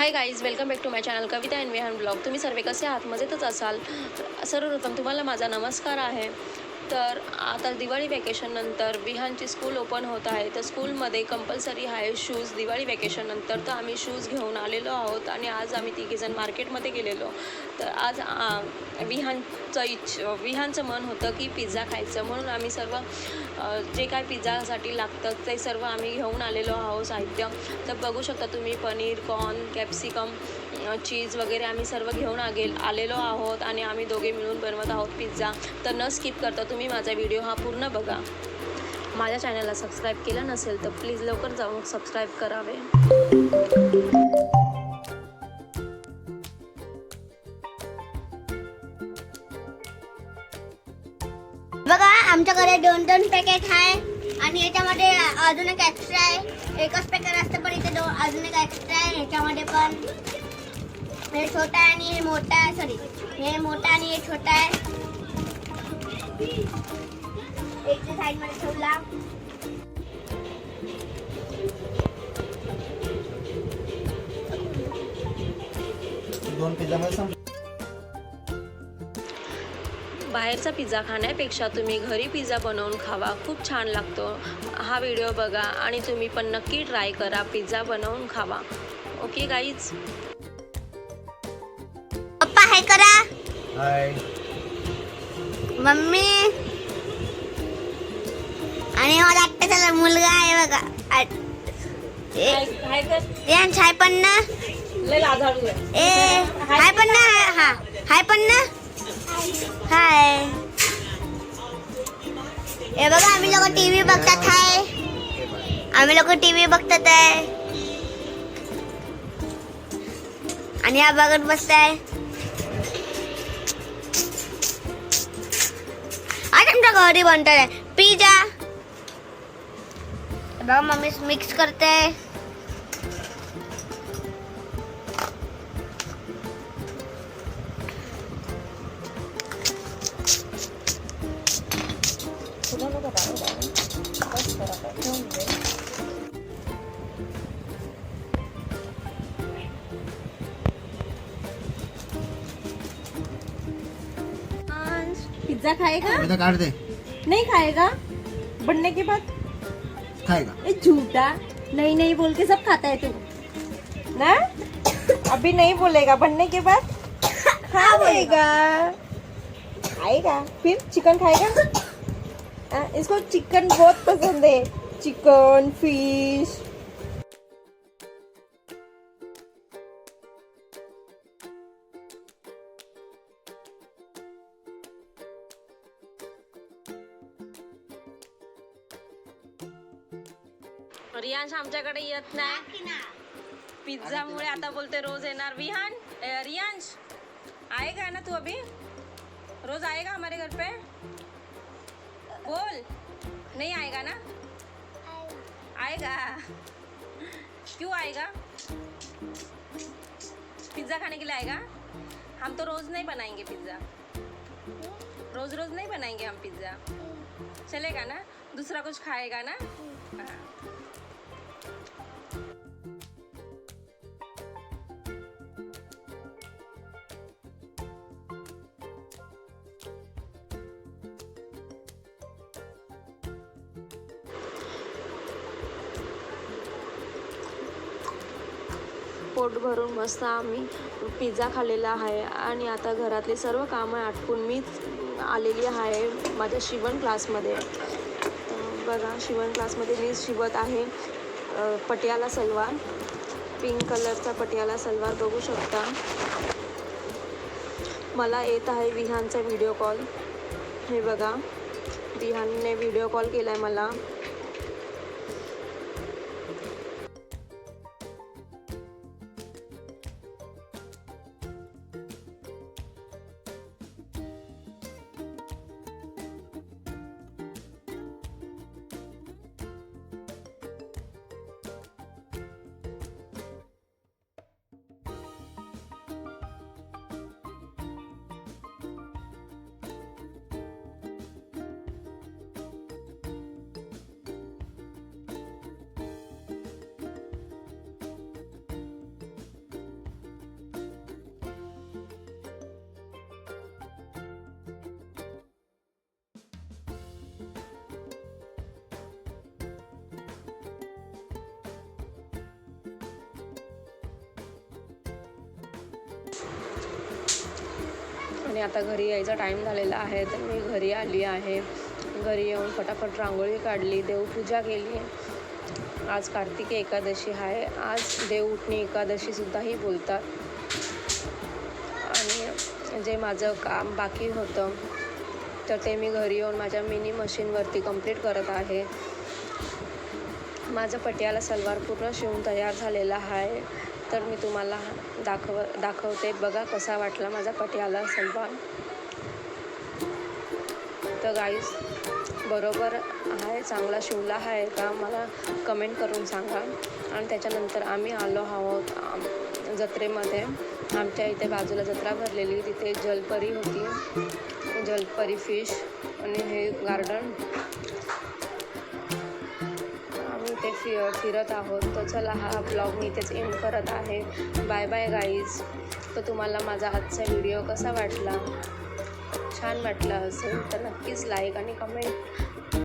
Hi guys welcome back to my channel Kavita and Vihaan blog तुम्ही सर्व कसे आहात? मजेतच असाल? सर्वप्रथम तुम्हाला माझा नमस्कार आहे. तर आता दिवाळी व्हॅकेशननंतर विहानची स्कूल ओपन होत आहे. तर स्कूलमध्ये कंपल्सरी आहे शूज दिवाळी व्हॅकेशननंतर तर आम्ही शूज घेऊन आलेलो आहोत आणि आज आम्ही तिघीजण मार्केटमध्ये गेलेलो. तर आज विहानचं इच्छ विहानचं मन होतं की पिझ्झा खायचं. म्हणून आम्ही सर्व जे काय पिझ्झासाठी लागतं ते सर्व आम्ही घेऊन आलेलो आहोत साहित्य. तर बघू शकता तुम्ही पनीर कॉर्न कॅप्सिकम चीज वगैरे आम्ही सर्व घेऊन आगे आलेलो आहोत आणि आम्ही दोघे मिळून बनवत आहोत पिझ्झा तर न स्किप करता तुम्ही माझा व्हिडिओ हा पूर्ण बघा. माझ्या चॅनलला सबस्क्राईब केलं नसेल तर प्लीज लवकर जाऊन सबस्क्राईब करावे. बघा आमच्याकडे दोन दोन पॅकेट आहे आणि याच्यामध्ये अजून एक एक्स्ट्रा आहे. एकच पॅकेट असतं पण इथे दोन अजून एक एक्स्ट्रा आहे. याच्यामध्ये पण हे छोटा आहे आणि हे मोठा आहे सॉरी हे मोठा आणि हे छोटा आहे. एक साईडमध्ये ठेवला. दोन पिझ्झामध्ये संप बाहेरचा पिझ्झा खाण्यापेक्षा तुम्ही घरी पिझ्झा बनवून खावा. खूप छान लागतो. हा व्हिडिओ बघा आणि तुम्ही पण नक्की ट्राय करा. पिझ्झा बनवून खावा. ओके गाईज हाय करा. हाय. मम्मी. आणि मला एकट्याचा मुलगा आहे बघा. हाय पण ना ए हाय पण ना हा हाय पण ना हाय. हे बघा आम्ही लोक टीव्ही बघतात हाय. आम्ही लोक टीव्ही बघतात आहे आणि हा बघत बसताय. आज घरी बनतोय. पिझ्झा. बघा मम्मी मिक्स करते. पिज्जा खाएगा? बेटा काट दे। नहीं खाएगा? बनने के बाद? खाएगा। ए झूठा। नहीं नहीं बोल के सब खाता है तू। ना? अभी नहीं बोलेगा। बनने के बाद? खाएगा। खाएगा। फिर चिकन खाएगा? आ, इसको चिकन बहुत पसंद है। चिकन फ़िश रियांश आमच्याकडे येत नाही. पिझ्झामुळे आता बोलते रोज येणार. विहान रियांश आएगा ना तू अभी? रोज आएगा हमारे घर पे? बोल. नहीं आएगा ना? आएगा क्यों आएगा पिज्ज़ा खाने के लिए आएगा हम तो रोज नहीं बनाएंगे पिज्ज़ा रोज रोज नहीं बनाएंगे हम पिज्ज़ा चलेगा ना? दूसरा कुछ खाएगा ना? हाँ। पोट भरून मस्त आम्ही पिझ्झा खाल्लेला आहे. आणि आता घरातले सर्व कामं आटपून मीच आलेली आहे माझ्या शिवण क्लासमध्ये. बघा शिवण क्लासमध्ये मी शिवत आहे पटियाला सलवार. पिंक कलरचा पटियाला सलवार बघू शकता. मला येत आहे विहानचा व्हिडिओ कॉल हे बघा विहानने व्हिडिओ कॉल केला आहे मला. आणि आता घरी यायचा टाईम झालेला आहे तर मी घरी आली आहे. घरी येऊन फटाफट रांगोळी काढली देवपूजा केली. आज कार्तिकी एकादशी आहे. आज देव उठणी एकादशीसुद्धाही बोलतात. आणि जे माझं काम बाकी होतं तर ते मी घरी येऊन माझ्या मिनी मशीनवरती कंप्लीट करत आहे. माझं पटियाला सलवार पूर्ण शिवून तयार झालेला आहे. तर मी तुम्हाला दाखव दाखवते. बघा कसा वाटला माझा पटियाला सलवार तर गाईस बरोबर आहे चांगला शिवला आहे का? मला कमेंट करून सांगा. आणि त्याच्यानंतर आम्ही आलो आहोत जत्रेमध्ये. आमच्या इथे बाजूला जत्रा भरलेली. तिथे जलपरी होती. जलपरी फिश आणि हे गार्डन इथे फि फिरत आहोत. तर चला हा ब्लॉग मी इथेच एंड करत आहे. बाय बाय गाईज तर तुम्हाला माझा आजचा व्हिडिओ कसा वाटला? छान वाटला असेल तर नक्कीच लाईक आणि कमेंट